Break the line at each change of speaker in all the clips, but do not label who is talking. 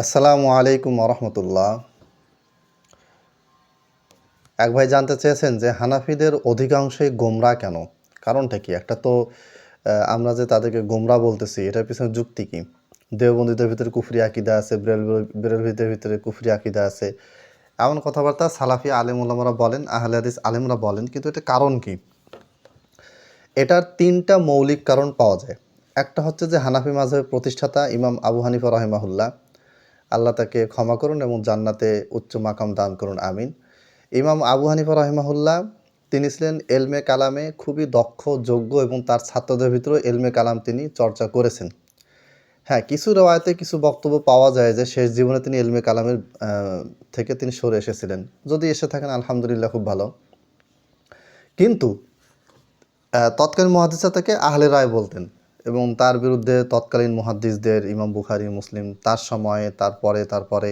আসসালামু আলাইকুম রহমতুল্লাহ এক ভাই জানতে চেয়েছেন যে হানাফিদের অধিকাংশই গোমরা কেন? কারণটা কি? একটা তো আমরা যে তাদেরকে গোমরা বলতেছি, এটার পিছনে যুক্তি কি? দেওবন্দীদের ভিতরে কুফরি আকিদা আছে বেরেলভিদের ভিতরে কুফরি আকিদা আছে। এমন কথাবার্তা সালাফি আলেম ওলামারা বলেন, আহলে হাদিস আলেমরা বলেন, কিন্তু এটা কারণ কি? এটার তিনটা মৌলিক কারণ পাওয়া যায়। একটা হচ্ছে যে হানাফি মাঝহের প্রতিষ্ঠাতা ইমাম আবু হানিফা রহিমাহুল্লাহ আল্লাহ তাকে ক্ষমা করুন এবং জান্নাতে উচ্চ মাকাম দান করুন, আমিন। ইমাম আবু হানিফা রহিমাহুল্লাহ, তিনি ছিলেন এলমে কালামে খুবই দক্ষ, যোগ্য এবং তার ছাত্রদের ভিতরেও এলমে কালাম তিনি চর্চা করেছেন। হ্যাঁ কিছু রেওয়ায়তে কিছু বক্তব্য পাওয়া যায় যে শেষ জীবনে তিনি এলমে কালামের থেকে তিনি সরে এসেছিলেন। যদি এসে থাকেন, আলহামদুলিল্লাহ, খুব ভালো। কিন্তু তৎকালীন মহাদিসা তাকে আহলে রায় বলতেন। এবং তার বিরুদ্ধে তৎকালীন মহাদ্দিসদের ইমাম বুখারি, মুসলিম, তার সময়ে, তারপরে তারপরে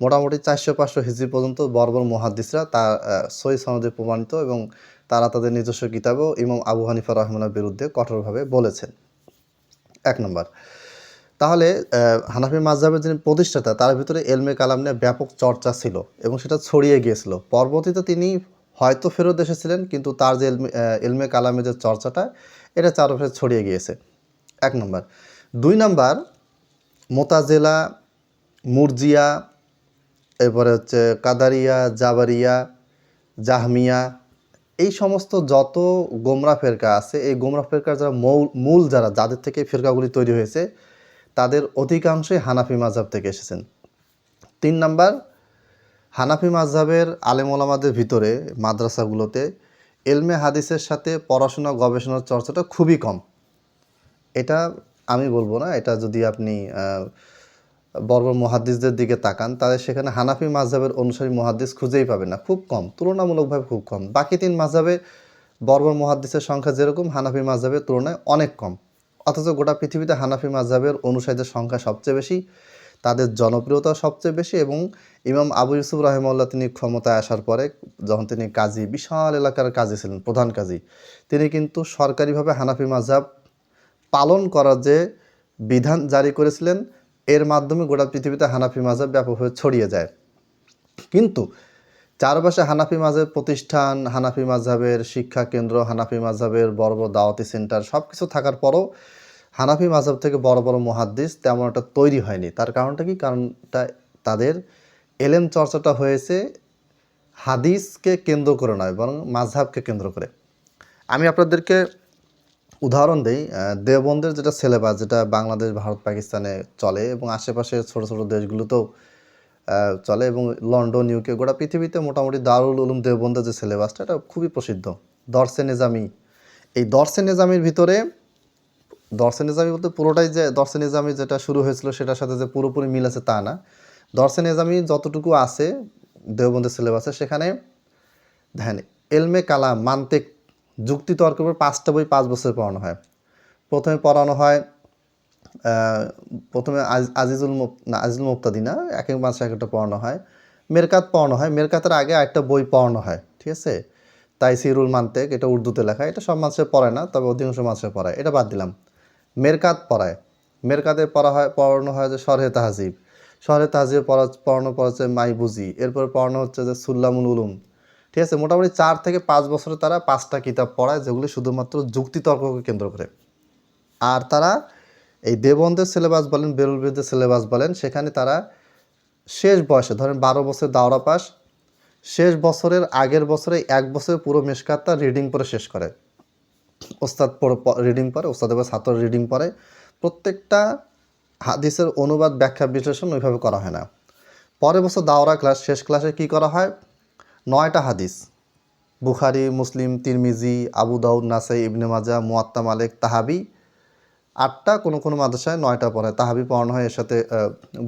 মোটামুটি চারশো পাঁচশো হিজড়ি পর্যন্ত বর্বর মহাদ্দিসরা তার সই সনদে প্রমাণিত এবং তারা তাদের নিজস্ব কিতাবেও ইমাম আবু হানিফা রহমানের বিরুদ্ধে কঠোরভাবে বলেছেন। এক নম্বর। তাহলে হানাফি মাযহাবের যিনি প্রতিষ্ঠাতা, তার ভিতরে এলমে কালাম নিয়ে ব্যাপক চর্চা ছিল এবং সেটা ছড়িয়ে গিয়েছিল। পরবর্তীতে তিনি হয়তো ফেরত এসেছিলেন, কিন্তু তার যে এলমে এলমে কালামের যে চর্চাটা, এটা চারপাশে ছড়িয়ে গিয়েছে। এক নম্বর। দুই নম্বর, মোতাজেলা, মুরজিয়া, এরপরে হচ্ছে কাদারিয়া, জাবারিয়া, জাহমিয়া, এই সমস্ত যত গোমরা ফেরকা আছে, এই গোমরা ফেরকার যারা মূল মূল যারা, যাদের থেকে ফেরকাগুলি তৈরি হয়েছে, তাদের অধিকাংশই হানাফি মাযহাব থেকে এসেছেন। তিন নাম্বার, হানাফি মাযহাবের আলেম ওলামাদের ভিতরে, মাদ্রাসাগুলোতে, এলমে হাদিসের সাথে পড়াশোনা, গবেষণার চর্চাটা খুবই কম। এটা আমি বলব না, এটা যদি আপনি বর্বর মহাদ্দিসদের দিকে তাকান, তাহলে সেখানে হানাফি মাযহাবের অনুসারী মহাদ্দিস খুঁজেই পাবেন না, খুব কম, তুলনামূলকভাবে খুব কম। বাকি তিন মাযহাবে বর্বর মহাদ্দিসের সংখ্যা যেরকম, হানাফি মাযহাবের তুলনায় অনেক কম। অথচ গোটা পৃথিবীতে হানাফি মাযহাবের অনুসারীদের সংখ্যা সবচেয়ে বেশি, তাদের জনপ্রিয়তা সবচেয়ে বেশি এবং ইমাম আবু ইউসুফ রহমাল্লাহ তিনি ক্ষমতায় আসার পরে যখন তিনি কাজী, বিশাল এলাকার কাজী ছিলেন, প্রধান কাজী, তিনি কিন্তু সরকারিভাবে হানাফি মাযহাব পালন করার যে বিধান জারি করেছিলেন, এর মাধ্যমে গোটা পৃথিবীতে হানাফি মাযহাব ব্যাপকভাবে ছড়িয়ে যায়। কিন্তু চারপাশে হানাফি মাযহাবের প্রতিষ্ঠান, হানাফি মাযহাবের শিক্ষা কেন্দ্র, হানাফি মাযহাবের বড় বড় দাওয়াতি সেন্টার সব কিছু থাকার পরও হানাফি মাযহাব থেকে বড় বড় মহাদ্দিস তেমন একটা তৈরি হয়নি। তার কারণটা কি? কারণটা তাদের এলেম চর্চাটা হয়েছে হাদিসকে কেন্দ্র করে নয়, বরং মাঝহাবকে কেন্দ্র করে। আমি আপনাদেরকে উদাহরণ দেই দেওবন্দের যেটা সিলেবাস, যেটা বাংলাদেশ, ভারত, পাকিস্তানে চলে এবং আশেপাশের ছোট ছোট দেশগুলোতেও চলে এবং লন্ডন ইউকে গোটা পৃথিবীতে মোটামুটি দারুল উলুম দেওবন্দের যে সিলেবাসটা, এটা খুবই প্রসিদ্ধ। দর্শে নিজামি। এই দর্শে নিজামির ভিতরে, দর্শে নিজামি বলতে পুরোটাই যে, দর্শে নিজামি যেটা শুরু হয়েছিল, সেটার সাথে যে পুরোপুরি মিল আছে তা না। দর্শে নিজামি যতটুকু আছে দেওবন্দের সিলেবাসে, সেখানে ধ্যান, এলমে কালাম, মান্তিক যুক্তি তর্কের উপর পাঁচটা বই পাঁচ বছর পড়ানো হয়। প্রথমে পড়ানো হয় প্রথমে আজ- আজিজুল না, আজিজুল মুক্তাদি না এক এক মাসে এক একটা পড়ানো হয়। মেরকাত পড়ানো হয়, মেরকাতের আগে একটা বই পড়ানো হয়, ঠিক আছে? তাই সিরুল মান্তেক, এটা উর্দুতে লেখা, এটা সব মানুষে পড়ে না, তবে অধিকাংশ মানুষে পড়ায়, এটা বাদ দিলাম। মেরকাত পড়ায়, মেরকাতে পড়া হয়, পড়ানো হয় যে শরহে তাহাজিব। শরহে তাহাজিব পড়া, পড়ানো পড়াচ্ছে মাই বুঝি এরপর পড়ানো হচ্ছে যে সুল্লামুল উলুম ঠিক আছে? মোটামুটি চার থেকে পাঁচ বছরে তারা পাঁচটা কিতাব পড়ায়, যেগুলি শুধুমাত্র যুক্তিতর্ককে কেন্দ্র করে। আর তারা এই দেবন্দের সিলেবাস বলেন বেরুলবিদের সিলেবাস বলেন, সেখানে তারা শেষ বয়সে, ধরেন বারো বছর দাওরা পাস, শেষ বছরের আগের বছরে এক বছরে পুরো মেশকাতটা রিডিং করে শেষ করে। ওস্তাদ রিডিং পরে ওস্তাদ এবার ছাত্র রিডিং পড়ে। প্রত্যেকটা হাদিসের অনুবাদ, ব্যাখ্যা, বিশ্লেষণ ওইভাবে করা হয় না। পরের বছর দাওরা ক্লাস শেষ ক্লাসে কি করা হয়? নয়টা হাদিস। বুখারি, মুসলিম, তিরমিজি, আবু দাউদ, নাসাই, ইবনে মাজা মুয়াত্তা মালিক, তাহাবি। আটটা কোনো কোনো মাদ্রাসায় নয়টা পড়ায় তাহাবি পড়ানো হয় এর সাথে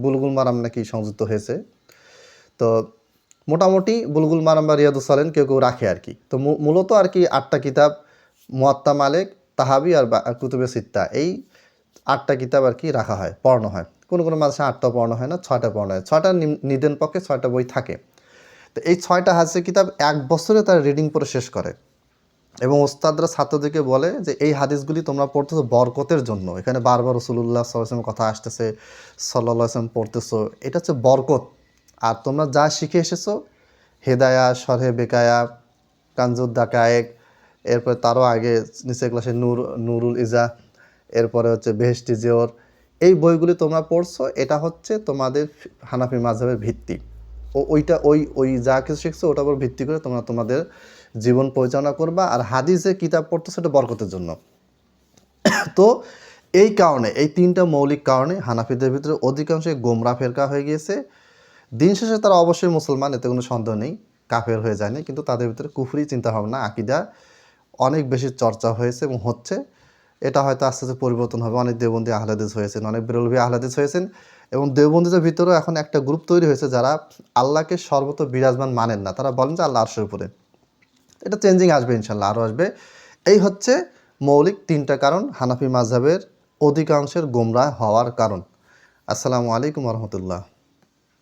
বুলগুল মারাম নাকি সংযুক্ত হয়েছে। তো মোটামুটি বুলগুল মারাম বা রিয়াদুস সালেন কেউ কেউ রাখে আর কি। তো মূলত আর কি আটটা কিতাব মুয়াত্তা মালিক, তাহাবি আর কুতুবে সিত্তা, এই আটটা কিতাব আর কি রাখা হয়, পড়ানো হয়। কোনো কোনো মাদ্রাসায় আটটা পড়ানো হয় না, ছয়টা পড়ানো হয়। ছয়টা নিদেন পক্ষে ছয়টা বই থাকে। তো এই ছয়টা হাদিসের কিতাব এক বছরে তারা রিডিং পড়ে শেষ করে। এবং ওস্তাদরা ছাত্রদেরকে বলে যে, এই হাদিসগুলি তোমরা পড়তেছো বরকতের জন্য। এখানে বারবার রসুল্লাহ সাল্লাম কথা আসতেছে সাল্লাহ আসলাম পড়তেছো। এটা হচ্ছে বরকত। আর তোমরা যা শিখে এসেছ, হেদায়া সরহে বেকায়া কানজুদ দাকায়েক এরপরে তারও আগে নিচে ক্লাসে নূর, নুরুল ইজা, এরপরে হচ্ছে বেহেস্টি জিওর এই বইগুলি তোমরা পড়ছো, এটা হচ্ছে তোমাদের হানাফি মাঝহের ভিত্তি। ওইটা ওই ওই যা কিছু শিখছো ওটার উপর ভিত্তি করে তোমরা তোমাদের জীবন পরিচালনা করবা। আর হাদিসে কিতাব পড়তো সেটা বরকতের জন্য। তো এই কারণে, এই তিনটা মৌলিক কারণে হানাফিদের ভিতরে অধিকাংশই গোমরা ফেরকা হয়ে গিয়েছে। দিন শেষে তারা অবশ্যই মুসলমান, এতে কোনো সন্দেহ নেই, কাফের হয়ে যায়নি। কিন্তু তাদের ভিতরে কুফরি, চিন্তাভাবনা, আকিদা অনেক বেশি চর্চা হয়েছে এবং হচ্ছে। এটা হয়তো আস্তে আস্তে পরিবর্তন হবে। অনেক দেবন্দী আহলাদিস হয়েছেন, অনেক বেরলভি আহলাদিস হয়েছেন। এবং দেওবন্দিদের ভিতরেও এখন একটা গ্রুপ তৈরি হয়েছে যারা আল্লাহকে সর্বত বিরাজমান মানেন না। তারা বলেন যে আল্লাহ আরশের উপরে। এটা চেঞ্জিং আসবে ইনশাল্লাহ, আরও আসবে। এই হচ্ছে মৌলিক তিনটা কারণ হানাফি মাঝহের অধিকাংশের গোমরা হওয়ার কারণ। আসসালামু আলাইকুম রহমতুল্লাহ।